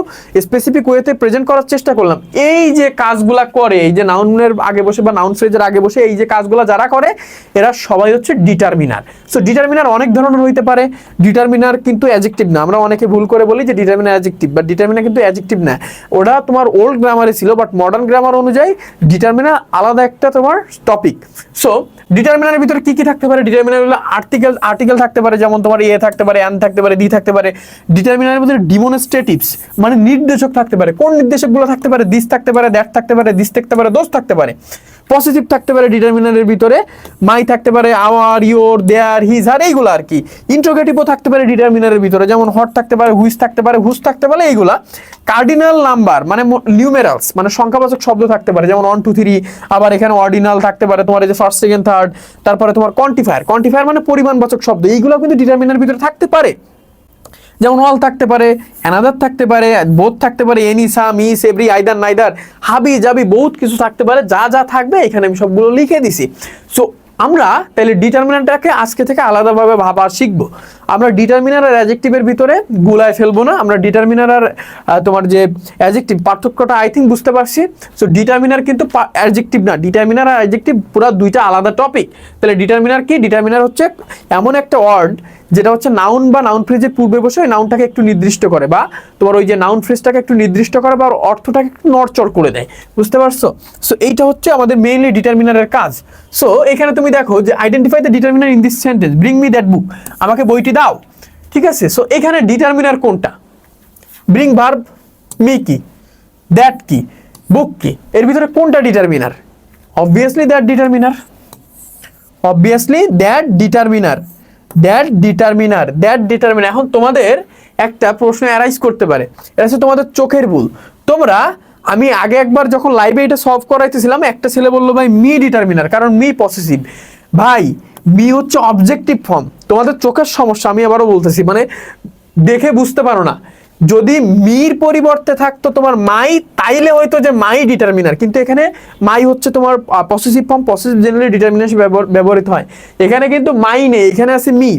স্পেসিফিক ওয়েতে প্রেজেন্ট করার চেষ্টা করলাম। এই যে কাজগুলা করে, এই যে নাউনের আগে বসে বা নাউন ফ্রেজের আগে বসে এই যে কাজগুলো যারা করে, এরা সবাই হচ্ছে ডিটারমিনার সো ডিটারমিনার অনেক ধরনের হইতে পারে। ডিটারমিনার কিন্তু অ্যাজেক্টিভ না। আমরা অনেকে ভুল করে বলি যে ডিটারমিনার অ্যাজেক্টিভ বা ডিটারমিনার কিন্তু অ্যাজেক্টিভ না। ওটা তোমার ওল্ড গ্রামারে ছিল বাট মডার্ন গ্রামার অনুযায়ী ডিটারমিনার আলাদা একটা তোমার টপিক সো ডিটারমিনারের ভিতরে কি কি থাকতে পারে ডিটারমিনার হলো আর্টিকেল আর্টিকেল থাকতে পারে যেমন তোমার এ থাকতে পারে অ্যান থাকতে পারে দি থাকতে পারে ডিটারমিনারের ভিতরে ডিমনস্ট্রেটিভস মানে নির্দেশক থাকতে পারে কোন নির্দেশকগুলো থাকতে পারে দিস থাকতে পারে দ্যাট থাকতে পারে দিস থাকতে পারে দোষ থাকতে পারে পজিটিভ থাকতে পারে ডিটারমিনারের ভিতরে মাই থাকতে পারে আওয়ার ইয়োর দেয়ার হিজ আর এইগুলো আর কি ইন্ট্রোগেটিভও থাকতে পারে ডিটারমিনারের ভিতরে যেমন হট থাকতে পারে হুইস থাকতে পারে হুস থাকতে পারে এইগুলা কার্ডিনাল নাম্বার মানে নিউমেরালস মানে সংখ্যাবাচক শব্দ থাকতে পারে, যেমন ওয়ান টু থ্রি আবার এখানে অর্ডিনাল থাকতে পারে, তোমার এই যে ফার্স্ট সেকেন্ড থার্ড তারপরে তোমার কোয়ান্টিফায়ার কোয়ান্টিফায়ার মানে পরিমাণবাচক শব্দ এইগুলো কিন্তু ডিটারমিনারের ভিতরে থাকতে পারে। যেমন অল থাকতে পারে অ্যানাদার থাকতে পারে বোধ থাকতে পারে any some each every either neither হাবি জাবি বহুত কিছু থাকতে পারে, যা যা থাকবে, এখানে আমি সবগুলো লিখে দিছি। সো আমরা তাহলে ডিটারমিনারটাকে আজকে থেকে আলাদাভাবে ভাবা শিখব। আমরা ডিটারমিনার আর অ্যাজেক্টিভের ভিতরে গুলায় ফেলব না, আমরা ডিটারমিনার আর তোমার যে অ্যাজেক্টিভ পার্থক্যটা আই থিঙ্ক বুঝতে পারছি। সো ডিটারমিনার কিন্তু অ্যাজেক্টিভ না, ডিটারমিনার আর অ্যাজেক্টিভ পুরো দুইটা আলাদা টপিক তাহলে ডিটারমিনার কি? ডিটারমিনার হচ্ছে এমন একটা ওয়ার্ড যেটা হচ্ছে নাউন বা নাউন ফ্রেজের পূর্বে বসে ওই নাউনটাকে একটু নির্দিষ্ট করে বা তোমার ওই যে নাউন ফ্রেজটাকে একটু নির্দিষ্ট করে বা অর্থটাকে একটু নড়চড় করে দেয়। বুঝতে পারছ? সো এইটা হচ্ছে আমাদের মেইনলি ডিটারমিনারের কাজ। সো এখানে তুমি দেখো যে identify the determiner in this sentence bring me that book আমাকে বইটি দাও। ঠিক আছে? সো এখানে ডিটারমিনার কোনটা? ব্রিং ভার্ব মি কি? দ্যাট কি? বুক কি? এর ভিতরে কোনটা determiner obviously that determiner obviously that determiner that determiner that determiner এখন তোমাদের একটা প্রশ্ন অ্যারাইজ করতে পারে। এটা হচ্ছে তোমাদের চোখের ভুল। তোমরা, আমি আগে একবার যখন লাইভে এটা সলভ করাইতেছিলাম, একটা ছেলে বলল, ভাই মি ডিটারমিনার কারণ মি পসেসিভ ভাই মি হচ্ছে অবজেক্টিভ ফর্ম তোমাদের চোখের সমস্যা, আমি আবারও বলতেছি মানে দেখে বুঝতে পারো না। যদি মির পরিবর্তে থাকতো তোমার মাই, তাইলে হয়তো যে মাই ডিটারমিনার কিন্তু এখানে মাই হচ্ছে তোমার possessive form possessive generally determination ব্যবহৃত হয়। এখানে কিন্তু মাই নেই, এখানে আছে মি।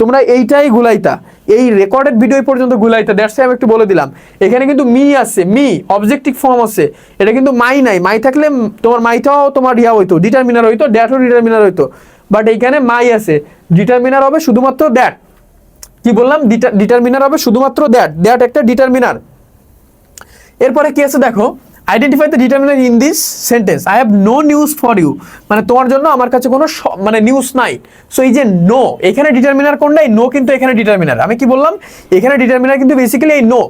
তোমরা এইটাই গুলাইতা। এই রেকর্ডেড ভিডিও পর্যন্ত গুলাইতা দ্যাটস আমি একটু বলে দিলাম। এখানে কিন্তু মি আছে, মি অবজেক্টিভ ফর্ম আছে। এটা কিন্তু মাই নাই। মাই থাকলে তোমার মাইটাও তোমার ইয়া হইতো ডিটারমিনার হইতো ড্যাটও ডিটারমিনার হইতো। বাট এইখানে মাই আছে। ডিটারমিনার হবে শুধুমাত্র দ্যাট কি বললাম? ডিটারমিনার হবে শুধুমাত্র দ্যাট দ্যাট একটা ডিটারমিনার এরপরে কি আছে দেখো? Identify the determiner in this sentence I have no news for you মানে তোমার জন্য আমার কাছে কোনো মানে নিউজ নাই। সো এই যে নো এখানে ডিটারমিনার কোনটাই? নো কিন্তু এখানে ডিটারমিনার আমি কি বললাম? এখানে ডিটারমিনার কিন্তু বেসিক্যালি এই নো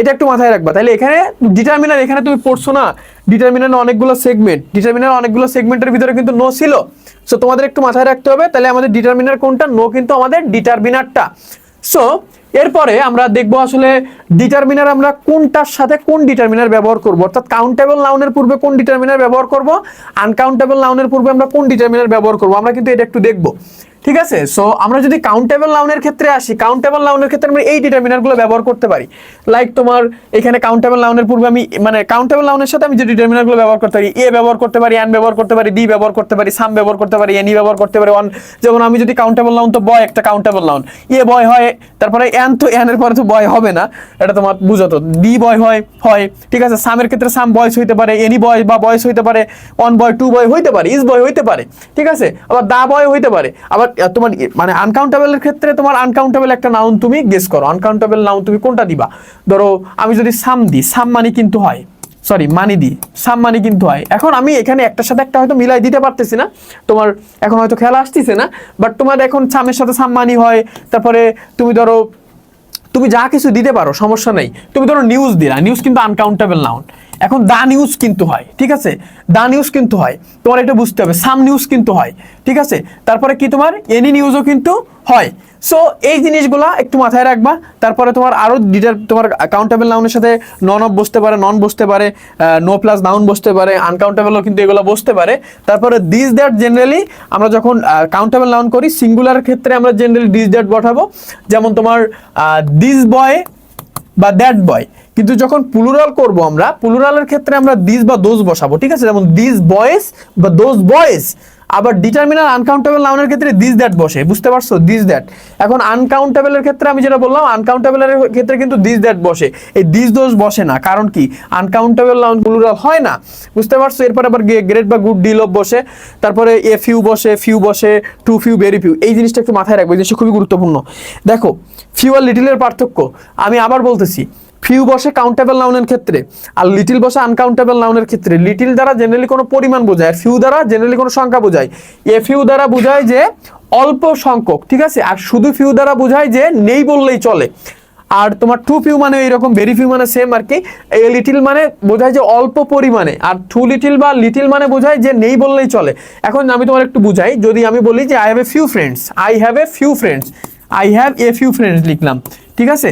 এটা একটু মাথায় রাখবা। তাহলে এখানে ডিটারমিনার এখানে তুমি পড়ছো না? ডিটারমিনার অনেকগুলো সেগমেন্ট ডিটারমিনার অনেকগুলো সেগমেন্টের ভিতরে কিন্তু নো ছিল। সো তোমাদের একটু মাথায় রাখতে হবে। তাহলে আমাদের ডিটারমিনার কোনটা? নো কিন্তু আমাদের ডিটারমিনারটা সো এরপরে আমরা দেখব আসলে ডিটারমিনার আমরা কোনটার সাথে কোন ডিটারমিনার ব্যবহার করব। অর্থাৎ কাউন্টেবল নাউনের পূর্বে কোন ডিটারমিনার ব্যবহার করব আনকাউন্টেবল নাউনের পূর্বে আমরা কোন ডিটারমিনার ব্যবহার করব, আমরা কিন্তু এটা একটু দেখব। ঠিক আছে? সো আমরা যদি কাউন্টেবল নাউনের ক্ষেত্রে আসি কাউন্টেবল নাউনের ক্ষেত্রে আমরা এই ডিটারমিনারগুলো ব্যবহার করতে পারি। লাইক তোমার এখানে কাউন্টেবল নাউনের পূর্বে আমি মানে কাউন্টেবল নাউনের সাথে আমি যে ডিটারমিনারগুলো ব্যবহার করতে পারি, এ ব্যবহার করতে পারি অ্যান ব্যবহার করতে পারি দি ব্যবহার করতে পারি সাম ব্যবহার করতে পারি এনি ব্যবহার করতে পারি অন যেমন আমি যদি কাউন্টেবল নাউন তো বয় একটা কাউন্টেবল নাউন এ বয় হয়, তারপরে অ্যান তো অ্যানের পরে তো বয় হবে না, এটা তোমার বুঝতো দি বয় হয় হয়, ঠিক আছে সামের ক্ষেত্রে সাম বয়স হইতে পারে এনি বয় বা বয়স হইতে পারে অন বয় টু বয় হইতে পারে ইজ বয় হইতে পারে, ঠিক আছে? আবার দা বয় হইতে পারে। আবার তোমার মানে আনকাউন্টেবলের ক্ষেত্রে তোমার আনকাউন্টেবল একটা নাউন তুমি গেস করো। আনকাউন্টেবল নাউন তুমি কোনটা দিবা? ধরো, আমি যদি সাম দিই সাম মানে কিন্তু হয় সরি মানি দি সাম মানি কিন্তু হয়। এখন আমি এখানে একটার সাথে একটা হয়তো মিলাই দিতে পারতেছি না, তোমার এখন হয়তো খেলা আসতেছে না বাট তোমার এখন সামের সাথে সাম মানি হয়, তারপরে তুমি ধরো তুমি যা কিছু দিতে পারো, সমস্যা নেই। তুমি ধরো নিউজ দিলা নিউজ কিন্তু আনকাউন্টেবল নাউন এখন দা নিউজ কিন্তু হয়, ঠিক আছে? দা নিউজ কিন্তু হয়, তোমার এটা বুঝতে হবে, সাম নিউজ কিন্তু হয়, ঠিক আছে? তারপরে কি তোমার? এনি নিউজও কিন্তু হয়। সো এই জিনিসগুলা একটু মাথায় রাখবা, তারপরে তোমার আরও ডিটার তোমার কাউন্টেবল নাউনের সাথে নন অফ বসতে পারে নন বসতে পারে নো প্লাস নাউন বসতে পারে আনকাউন্টেবলও কিন্তু এগুলো বসতে পারে। তারপরে দিস দ্যাট জেনারেলি আমরা যখন কাউন্টেবল নাউন করি সিঙ্গুলার ক্ষেত্রে আমরা জেনারেলি দিস দ্যাট বসাবো। যেমন তোমার দিস বয় বা দ্যাট বয় কিন্তু যখন প্লুরাল করব আমরা প্লুরালের ক্ষেত্রে আমরা দিস বা দোজ বসাবো, ঠিক আছে? যেমন দিস বয়েস বা দোজ বয়েস আবার ডিটারমিনার আনকাউন্টেবল নাউনের ক্ষেত্রে দিস দ্যাট বসে, বুঝতে পারছ? দিস দ্যাট এখন আনকাউন্টেবলের ক্ষেত্রে আমি যেটা বললাম আনকাউন্টেবলের ক্ষেত্রে কিন্তু দিস দ্যাট বসে। এই দিস দোষ বসে না, কারণ কি? আনকাউন্টেবল নাউন প্লুরাল হয় না, বুঝতে পারছ? এরপর আবার গ্রেট বা গুড ডিল অফ বসে, তারপরে এ ফিউ বসে ফিউ বসে টু ফিউ ভেরি ফিউ এই জিনিসটা একটু মাথায় রাখব, এই জিনিসটা খুবই গুরুত্বপূর্ণ। দেখো ফিউ আর লিটিলের পার্থক্য, আমি আবার বলতেছি ফিউ বসে কাউন্টেবল নাউনের ক্ষেত্রে আর লিটিল বসে আনকাউন্টেবল নাউনের ক্ষেত্রে লিটিল দ্বারা জেনারেলি কোনো পরিমাণ বোঝায় আর ফিউ দ্বারা জেনারেলি কোনো সংখ্যা বোঝায়। এ ফিউ দ্বারা বোঝায় যে অল্প সংখ্যক, ঠিক আছে? আর শুধু ফিউ দ্বারা বোঝায় যে নেই বললেই চলে। আর তোমার টু ফিউ মানে এরকম ভেরি ফিউ মানে সেম আর কি। এই লিটিল মানে বোঝায় যে অল্প পরিমাণে। আর টু লিটিল বা লিটিল মানে বোঝায় যে নেই বললেই চলে। এখন আমি তোমার একটু বুঝাই, যদি আমি বলি যে I have a few friends I have a few friends I have a few friends লিখলাম, ঠিক আছে?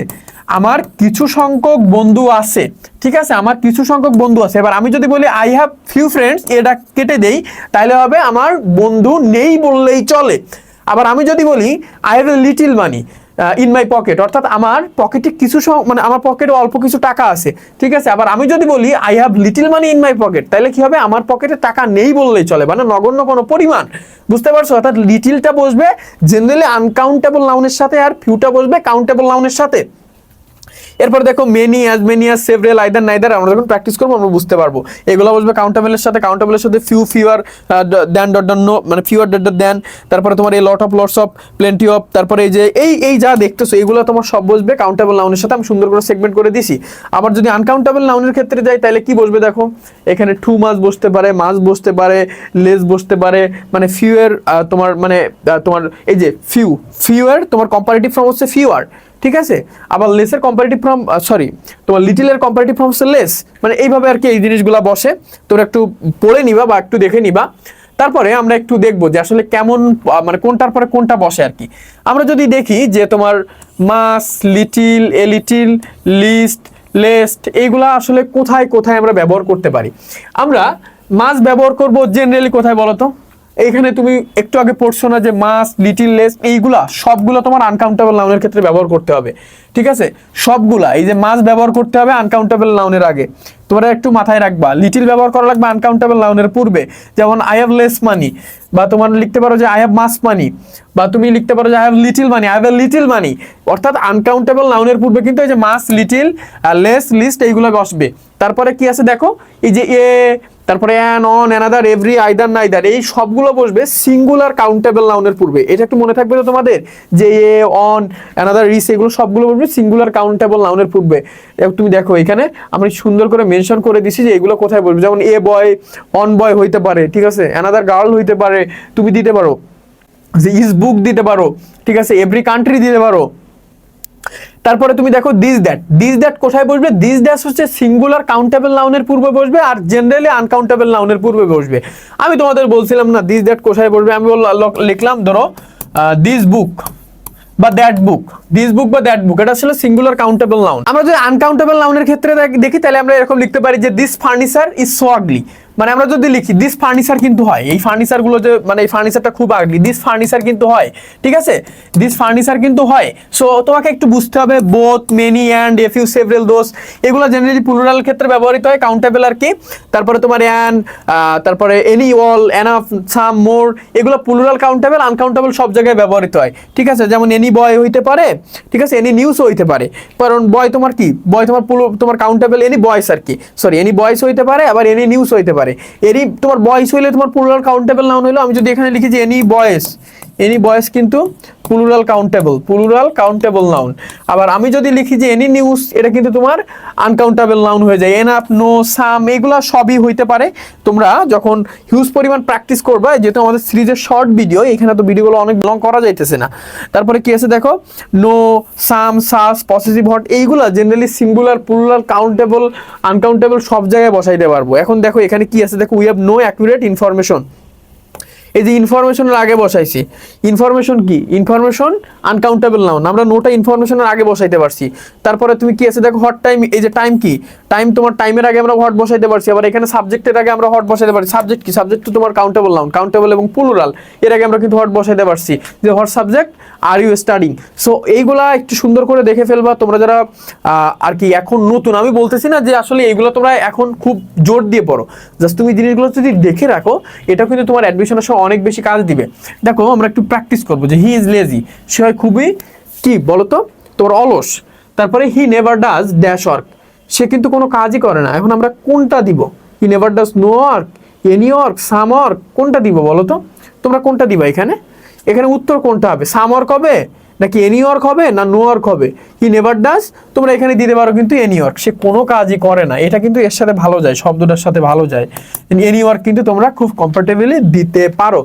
আমার কিছু সংখ্যক বন্ধু আছে, ঠিক আছে? আমার কিছু সংখ্যক বন্ধু আছে। এবার আমি যদি বলি আই হ্যাভ ফিউ ফ্রেন্ডস এটা কেটে দেই তাহলে হবে আমার বন্ধু নেই বললেই চলে। আবার আমি যদি বলি I have little money in my pocket অর্থাৎ আমার পকেটে কিছু মানে আমার পকেটে অল্প কিছু টাকা আছে, ঠিক আছে? আবার আমি যদি বলি I have little money in my pocket তাহলে কি হবে? আমার পকেটে টাকা নেই বললেই চলে মানে নগণ্য কোনো পরিমাণ। বুঝতে পারছ? অর্থাৎ লিটিলটা বসবে জেনারেলি আনকাউন্টেবল নাউনের সাথে আর ফিউটা বসবে কাউন্টেবল নাউনের সাথে। এরপর দেখো many as many as several either neither আমরা যখন প্র্যাকটিস করব, আমরা বুঝতে পারব। এগুলো বসবে কাউন্টেবলের সাথে। কাউন্টেবলের সাথে few fewer than dot dot no মানে ফিউয়ার ডট ডট দেন তারপরে তোমার এই lot of lots of plenty of তারপরে এই যে, এই এই যা দেখতেছো, এগুলো তোমার সব বসবে কাউন্টেবল নাউনের সাথে। আমি সুন্দর করে সেগমেন্ট করে দিছি আবার যদি আনকাউন্টেবল নাউনের ক্ষেত্রে যাই, তাহলে কি বসবে দেখো? এখানে টু মাস বসতে পারে মাস বসতে পারে লেস বসতে পারে। মানে ফিউয়ের তোমার মানে তোমার, এই যে ফিউ ফিউয়ের তোমার কম্পারেটিভ ফর্ম হচ্ছে ফিউয়ার ঠিক আছে? আবার লেসের কম্পারেটিভ ফর্ম সরি তোমার লিটিলের কম্পারেটিভ ফর্ম হচ্ছে লেস মানে এইভাবে আর কি এই জিনিসগুলো বসে। তোমরা একটু পড়ে নিবা বা একটু দেখে নিবা। তারপরে আমরা একটু দেখব যে আসলে কেমন মানে কোনটার পরে কোনটা বসে আর কি। আমরা যদি দেখি যে তোমার মাস little a little least least এইগুলা আসলে কোথায় কোথায় আমরা ব্যবহার করতে পারি? আমরা মাস ব্যবহার করব জেনারেলি কোথায় বলো তো এইখানে তুমি একটু আগে পড়ছো না যে মাস লিটিল লেস এইগুলা সবগুলো তোমার আনকাউন্টেবল নাউনের ক্ষেত্রে ব্যবহার করতে হবে। ঠিক আছে? সবগুলা, এই যে মাস ব্যবহার করতে হবে আনকাউন্টেবল নাউনের আগে। তোমরা একটু মাথায় রাখবা লিটিল ব্যবহার করা লাগবে আনকাউন্টেবল নাউনের পূর্বে। যেমন আই হ্যাভ লেস মানি বা তোমার লিখতে পারো যে আই হ্যাভ মাস মানি বা তুমি লিখতে পারো যে I have little money I have little money অর্থাৎ আনকাউন্টেবল নাউনের পূর্বে কিন্তু এই যে মাস লিটিল লেস লিস্ট এইগুলো বসবে তারপরে কি আছে দেখো? এই যে এ তারপরে an on another every either neither এই সবগুলো বসবে সিঙ্গুলার কাউন্টেবল নাউনের পূর্বে। এটা একটু মনে থাকবে তো তোমাদের? যে এ অন অ্যানাদার রিস এগুলো সবগুলো বসবে সিঙ্গুলার কাউন্টেবল নাউনের পূর্বে। তুমি দেখো এখানে আমি সুন্দর করে মেনশন করে দিছি যে এগুলো কোথায় বসবে যেমন এ বয়, অন বয় হইতে পারে, ঠিক আছে? অ্যানাদার গার্ল হইতে পারে, তুমি দিতে পারো। যে ইজ বুক দিতে পারো, ঠিক আছে? এভরি কান্ট্রি দিতে পারো। তারপরে তুমি দেখো দিস দ্যাট দিস দ্যাট কোথায় বসবে? দিস দ্যাট হচ্ছে সিঙ্গুলার কাউন্টেবল নাউনের পূর্বে বসবে আর জেনারেলি আনকাউন্টেবল নাউনের পূর্বে বসবে। আমি তোমাদের বলছিলাম না দিস দ্যাট কোথায় বসবে? আমি লিখলাম, ধরো দিস বুক বা দ্যাট বুক দিস বুক বা দ্যাট বুক এটা ছিল সিঙ্গুলার কাউন্টেবল নাউন আমরা যদি আনকাউন্টেবল নাউনের ক্ষেত্রে দেখি তাহলে আমরা এরকম লিখতে পারি যে this furniture is so ugly মানে আমরা যদি লিখি দিস ফার্নিচার কিন্তু হয়, এই ফার্নিচারগুলো যে মানে এই ফার্নিচারটা খুব আগলি দিস ফার্নিচার কিন্তু হয়, ঠিক আছে? দিস ফার্নিচার কিন্তু হয় সো তোমাকে একটু বুঝতে হবে both many and few several those এগুলো জেনারেলি প্লুরাল ক্ষেত্রে ব্যবহৃত হয় কাউন্টেবল আর কি, তারপরে তোমার অ্যান তারপরে any all enough some more এগুলো প্লুরাল কাউন্টেবল আনকাউন্টেবল সব জায়গায় ব্যবহৃত হয়, ঠিক আছে? যেমন এনি বয় হইতে পারে, ঠিক আছে? এনি নিউজও হইতে পারে, কারণ বয় তোমার কি? বয় তোমার তোমার কাউন্টেবল এনি বয়স আর কি সরি এনি বয়স হইতে পারে, আবার এনি নিউজ হইতে পারে এনি তোমার বয়স হইলে তোমার প্লুরাল কাউন্টেবল নাউন হইল। আমি যদি এখানে লিখি যে এনি বয়স এনি বয়স কিন্তু plural countable plural countable noun আবার আমি যদি লিখি যে এনি নিউজ এটা কিন্তু তোমার আনকাউন্টেবল নাউন হয়ে যায়। এন আপ নো সাম এগুলা সবই হইতে পারে। তোমরা যখন হিউজ পরিমাণ প্র্যাকটিস করবা, যেহেতু আমাদের সিরিজের শর্ট ভিডিও এখানে তো ভিডিওগুলো অনেক লং করা যাইতেছে না। তারপরে কি আছে দেখো? No some such possessive what এইগুলা generally singular plural countable uncountable সব জায়গায় বসাইতে পারব। এখন দেখো এখানে কি আছে? দেখো we have no accurate information এই যে ইনফরমেশনের আগে বসাইছি। ইনফরমেশন কি? ইনফরমেশন আনকাউন্টেবল নাউন আমরা নোটা ইনফরমেশনের আগে বসাইতে পারছি। তারপরে তুমি কি আছে? দেখো হট টাইম এই যে টাইম কি? টাইম তোমার টাইমের আগে আমরা হট বসাইতে পারছি। আবার এখানে সাবজেক্টের আগে আমরা হট বসাইতে পারছি। সাবজেক্ট কি? সাবজেক্ট তো তোমার কাউন্টেবল নাউন কাউন্টেবল এবং প্লুরাল এর আগে আমরা কিন্তু হট বসাইতে পারছি। যে what subject are you studying so এইগুলা একটু সুন্দর করে দেখে ফেলবা। তোমরা যারা আর কি এখন নতুন, আমি বলতেছি না যে আসলে এইগুলো তোমরা এখন খুব জোর দিয়ে পড়ো। জাস্ট তুমি জিনিসগুলো যদি দেখে রাখো এটা কিন্তু তোমার অ্যাডমিশনের সময় অনেক বেশি কাজ দিবে। দেখো, আমরা একটু প্র্যাকটিস করব যে হি ইজ লেজি সে হয় খুবই কি বলতো? তোর অলস। তারপরে he never does dash work সে কিন্তু কোনো কাজই করে না। এখন আমরা কোনটা দিব? He never does no work any work some work কোনটা দিব বলো তো তোমরা কোনটা দিবা এখানে? এখানে উত্তর কোনটা হবে? সাম ওয়ার্ক হবে নাকি এনি ওয়ার্ক হবে না নো ওয়ার্ক হবে? কি নেভার ডাস তোমরা এখানে দিতে পারো কিন্তু এনি ওয়ার্ক সে কোনো কাজই করে না। এটা কিন্তু এর সাথে ভালো যায়, শব্দটার সাথে ভালো যায়। এনি ওয়ার্ক কিন্তু তোমরা খুব কমফোর্টেবলি দিতে পারো।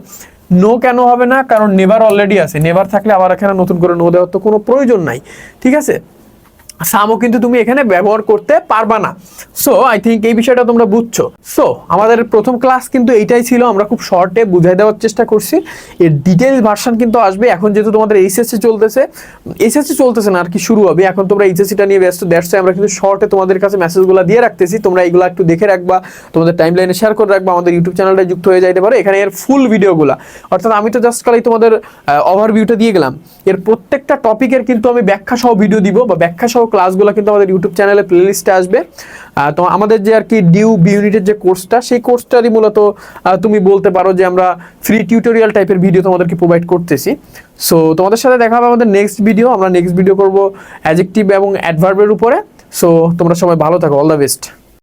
নো কেন হবে না, কারণ নেভার অলরেডি আছে। নেভার থাকলে আবার এখানে নতুন করে নো দেওয়ার তো কোনো প্রয়োজন নাই। ঠিক আছে? সামও কিন্তু তুমি এখানে ব্যবহার করতে পারবা না। সো আই থিঙ্ক এই বিষয়টা তোমরা বুঝছ। সো আমাদের প্রথম ক্লাস কিন্তু এইটাই ছিল। আমরা খুব শর্টে বুঝাই দেওয়ার চেষ্টা করছি। এর ডিটেলস ভার্সন কিন্তু আসবে। এখন যেহেতু তোমাদের এইচএসসি চলতেছে এইচএসসি চলতেছে না, আর কি শুরু হবে? এখন তোমরা এইচএসসিটা নিয়ে ব্যস্ত। দ্যাটস আমরা কিন্তু শর্টে তোমাদের কাছে মেসেজগুলো দিয়ে রাখতেছি। তোমরা এগুলো একটু দেখে রাখবা। তোমাদের টাইম লাইনে শেয়ার করে রাখবা। আমাদের ইউটিউব চ্যানেলটা যুক্ত হয়ে যাইতে পারে। এখানে এর ফুল ভিডিওগুলো অর্থাৎ আমি তো জাস্ট খালি তোমাদের ওভারভিউটা দিয়ে গেলাম। এর প্রত্যেকটা টপিকের কিন্তু আমি ব্যাখ্যা সহ ভিডিও দিব বা ব্যাখ্যা সহ ক্লাসগুলো কিন্তু আমাদের ইউটিউব চ্যানেলে প্লেলিস্টে আসবে। তো আমাদের যে আর কি ডিউ বি ইউনিটের যে কোর্সটা সেই কোর্সটারই মূলত তুমি বলতে পারো যে আমরা ফ্রি টিউটোরিয়াল টাইপের ভিডিও তোমাদেরকে প্রোভাইড করতেছি। সো তোমাদের সাথে দেখা হবে আমাদের নেক্সট ভিডিও আমরা নেক্সট ভিডিও করব অ্যাজেক্টিভ এবং অ্যাডভার্বের উপরে। সো তোমরা সবাই ভালো থাকো। All the best